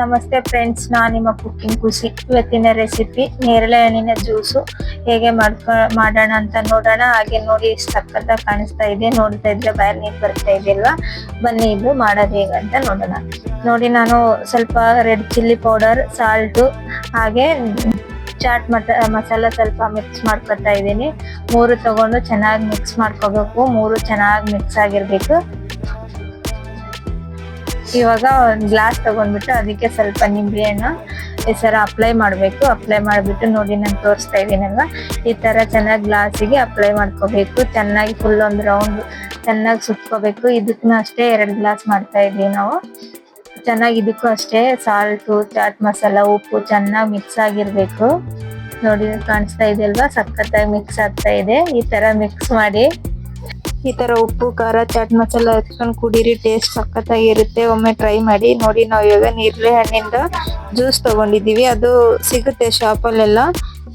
ನಮಸ್ತೆ ಫ್ರೆಂಡ್ಸ್ ನಾನು ನಿಮ್ಮ ಕುಕ್ಕಿಂಗ್ ಖುಷಿ. ಇವತ್ತಿನ ರೆಸಿಪಿ ನೇರಳೆ ಹಣ್ಣಿನ ಜ್ಯೂಸು ಹೇಗೆ ಮಾಡ್ಕೊ, ಮಾಡೋಣ ಅಂತ ನೋಡೋಣ. ಹಾಗೆ ನೋಡಿ ಎಷ್ಟು ಕಾಣಿಸ್ತಾ ಇದೆ. ನೋಡ್ತಾ ಇದ್ರೆ ಬಾಯಲ್ಲಿ ನೀರು ಬರ್ತಾ ಇದೆಯಲ್ವಾ ಬನ್ನಿ, ಇದು ಮಾಡೋದು ಹೇಗೆ ಅಂತ ನೋಡೋಣ. ನೋಡಿ, ನಾನು ಸ್ವಲ್ಪ ರೆಡ್ ಚಿಲ್ಲಿ ಪೌಡರ್ ಸಾಲ್ಟು ಹಾಗೆ ಚಾಟ್ ಮಟ ಮಸಾಲ ಸ್ವಲ್ಪ ಮಿಕ್ಸ್ ಮಾಡ್ಕೊತಾ ಇದ್ದೀನಿ. ಮೂರು ತಗೊಂಡು ಚೆನ್ನಾಗಿ ಮಿಕ್ಸ್ ಮಾಡ್ಕೋಬೇಕು. ಮೂರು ಚೆನ್ನಾಗಿ ಮಿಕ್ಸ್ ಆಗಿರ್ಬೇಕು. ಇವಾಗ ಒಂದು ಗ್ಲಾಸ್ ತಗೊಂಡ್ಬಿಟ್ಟು ಅದಕ್ಕೆ ಸ್ವಲ್ಪ ನಿಂಬೆ ಹಣ್ಣು ಈ ಥರ ಅಪ್ಲೈ ಮಾಡಬೇಕು. ಅಪ್ಲೈ ಮಾಡಿಬಿಟ್ಟು ನೋಡಿ ನಾನು ತೋರಿಸ್ತಾ ಇದ್ದೀನಲ್ವಾ? ಈ ಥರ ಚೆನ್ನಾಗಿ ಗ್ಲಾಸಿಗೆ ಅಪ್ಲೈ ಮಾಡ್ಕೋಬೇಕು. ಚೆನ್ನಾಗಿ ಫುಲ್ ಒಂದು ರೌಂಡ್ ಚೆನ್ನಾಗಿ ಸುತ್ಕೋಬೇಕು. ಇದಕ್ಕೂ ಅಷ್ಟೇ ಎರಡು ಗ್ಲಾಸ್ ಮಾಡ್ತಾ ಇದ್ದೀವಿ ನಾವು. ಚೆನ್ನಾಗಿ ಇದಕ್ಕೂ ಅಷ್ಟೇ ಸಾಲ್ಟು ಚಾಟ್ ಮಸಾಲ ಉಪ್ಪು ಚೆನ್ನಾಗಿ ಮಿಕ್ಸ್ ಆಗಿರಬೇಕು. ನೋಡಿ ಕಾಣಿಸ್ತಾ ಇದೆ ಅಲ್ವಾ? ಸಖತ್ತಾಗಿ ಮಿಕ್ಸ್ ಆಗ್ತಾ ಇದೆ. ಈ ಥರ ಮಿಕ್ಸ್ ಮಾಡಿ ಈ ತರ ಉಪ್ಪು, ಖಾರ, ಚಾಟ್ ಮಸಾಲ ಹಚ್ಕೊಂಡು ಕುಡೀರಿ ಟೇಸ್ಟ್ ಸಖತ್ತಾಗಿರುತ್ತೆ. ಒಮ್ಮೆ ಟ್ರೈ ಮಾಡಿ ನೋಡಿ. ನಾವು ಇವಾಗ ನೇರಳೆ ಹಣ್ಣಿಂದ ಜ್ಯೂಸ್ ತಗೊಂಡಿದ್ದೀವಿ. ಅದು ಸಿಗುತ್ತೆ ಶಾಪಲ್ಲೆಲ್ಲ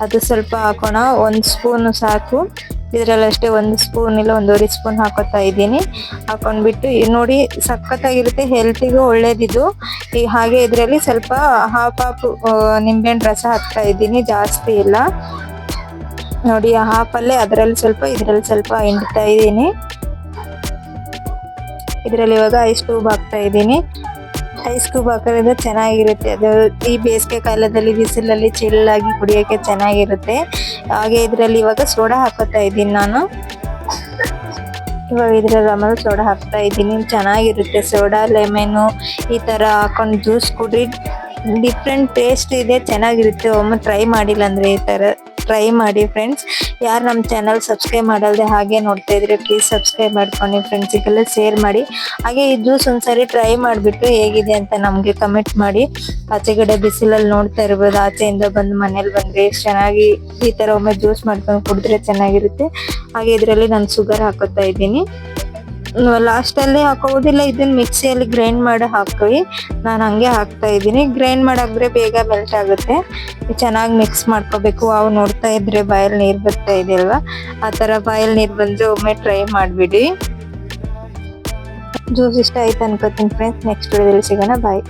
ಅದು ಸ್ವಲ್ಪ ಹಾಕೋಣ. ಒಂದು ಸ್ಪೂನ್ ಸಾಕು. ಇದ್ರಲ್ಲಿ ಅಷ್ಟೇ ಒಂದು ಸ್ಪೂನ್ ಇಲ್ಲ, ಒಂದೂವರೆ ಸ್ಪೂನ್ ಹಾಕೋತಾ ಇದ್ದೀನಿ. ಹಾಕೊಂಡ್ಬಿಟ್ಟು ನೋಡಿ ಸಖತ್ತಾಗಿರುತ್ತೆ ಹೆಲ್ತಿಗೂ ಒಳ್ಳೇದಿದು. ಈ ಹಾಗೆ ಇದರಲ್ಲಿ ಸ್ವಲ್ಪ ಹಾಫ್ ಹಾಫ್ ನಿಂಬೆಹಣ್ಣು ರಸ ಹಾಕ್ತಾ ಇದ್ದೀನಿ. ಜಾಸ್ತಿ ಇಲ್ಲ. ನೋಡಿ, ಆ ಹಾಫಲ್ಲೇ ಅದರಲ್ಲಿ ಸ್ವಲ್ಪ, ಇದರಲ್ಲಿ ಸ್ವಲ್ಪ ಹಿಂಡ್ತಾ ಇದ್ದೀನಿ. ಇದರಲ್ಲಿ ಇವಾಗ ಐಸ್ ಕ್ಯೂಬ್ ಹಾಕ್ತಾ ಇದ್ದೀನಿ. ಐಸ್ ಕ್ಯೂಬ್ ಹಾಕೋದ್ರಿಂದ ಚೆನ್ನಾಗಿರುತ್ತೆ. ಅದು ಈ ಬೇಸಿಗೆ ಕಾಲದಲ್ಲಿ ಬಿಸಿಲಲ್ಲಿ ಚಿಲ್ಲಾಗಿ ಕುಡಿಯೋಕ್ಕೆ ಚೆನ್ನಾಗಿರುತ್ತೆ. ಹಾಗೆ ಇದರಲ್ಲಿ ಇವಾಗ ಸೋಡಾ ಹಾಕೋತಾ ಇದ್ದೀನಿ ನಾನು. ಇವಾಗ ಇದರಲ್ಲಿ ಆಮೇಲೆ ಸೋಡಾ ಹಾಕ್ತಾ ಇದ್ದೀನಿ. ಚೆನ್ನಾಗಿರುತ್ತೆ ಸೋಡಾ ಲೆಮೆನು ಈ ಥರ ಹಾಕೊಂಡು ಜ್ಯೂಸ್ ಕುಡಿ ಡಿಫ್ರೆಂಟ್ ಟೇಸ್ಟ್ ಇದೆ, ಚೆನ್ನಾಗಿರುತ್ತೆ. ಒಮ್ಮೆ ಟ್ರೈ ಮಾಡಿಲ್ಲ ಅಂದರೆ ಈ ತರ. ಟ್ರೈ ಮಾಡಿ ಫ್ರೆಂಡ್ಸ್ ಯಾರು ನಮ್ಮ ಚಾನಲ್ ಸಬ್ಸ್ಕ್ರೈಬ್ ಮಾಡಲ್ದೆ ಹಾಗೆ ನೋಡ್ತಾ ಇದ್ರೆ ಪ್ಲೀಸ್ ಸಬ್ಸ್ಕ್ರೈಬ್ ಮಾಡ್ಕೊಂಡು ಫ್ರೆಂಡ್ಸಿಗೆಲ್ಲ ಶೇರ್ ಮಾಡಿ. ಹಾಗೆ ಈ ಜ್ಯೂಸ್ ಒಂದ್ಸರಿ ಟ್ರೈ ಮಾಡಿಬಿಟ್ಟು ಹೇಗಿದೆ ಅಂತ ನಮಗೆ ಕಮೆಂಟ್ ಮಾಡಿ. ಆಚೆಗಡೆ ಬಿಸಿಲಲ್ಲಿ ನೋಡ್ತಾ ಇರ್ಬೋದು. ಆಚೆಯಿಂದ ಬಂದು ಮನೇಲಿ ಬಂದರೆ ಚೆನ್ನಾಗಿ ಈ ಥರ ಒಮ್ಮೆ ಜ್ಯೂಸ್ ಮಾಡ್ಕೊಂಡು ಕುಡಿದ್ರೆ ಚೆನ್ನಾಗಿರುತ್ತೆ. ಹಾಗೆ ಇದರಲ್ಲಿ ನಾನು ಶುಗರ್ ಹಾಕೋತಾ ಇದ್ದೀನಿ. ಲಾಸ್ಟ್ ಅಲ್ಲಿ ಹಾಕೋದಿಲ್ಲ ಇದನ್ನ ಮಿಕ್ಸಿಯಲ್ಲಿ ಗ್ರೈಂಡ್ ಮಾಡಿ ಹಾಕಿ ನಾನು ಹಂಗೆ ಹಾಕ್ತಾ ಇದ್ದೀನಿ. ಗ್ರೈಂಡ್ ಮಾಡಿದ್ರೆ ಬೇಗ ಮೆಲ್ಟ್ ಆಗುತ್ತೆ. ಚೆನ್ನಾಗಿ ಮಿಕ್ಸ್ ಮಾಡ್ಕೋಬೇಕು. ಅವು ನೋಡ್ತಾ ಇದ್ರೆ ಬಾಯಲ್ಲಿ ನೀರು ಬರ್ತಾ ಇದೆ ಅಲ್ವಾ ಆ ಥರ ಬಾಯಲ್ಲಿ ನೀರ್ ಬಂದು ಒಮ್ಮೆ ಟ್ರೈ ಮಾಡ್ಬಿಡಿ. ಜ್ಯೂಸ್ ಇಷ್ಟ ಆಯ್ತು ಅನ್ಕೋತೀನಿ ಫ್ರೆಂಡ್ಸ್ ನೆಕ್ಸ್ಟ್ ವಿಡಿಯೋದಲ್ಲಿ ಸಿಗೋಣ. ಬಾಯ್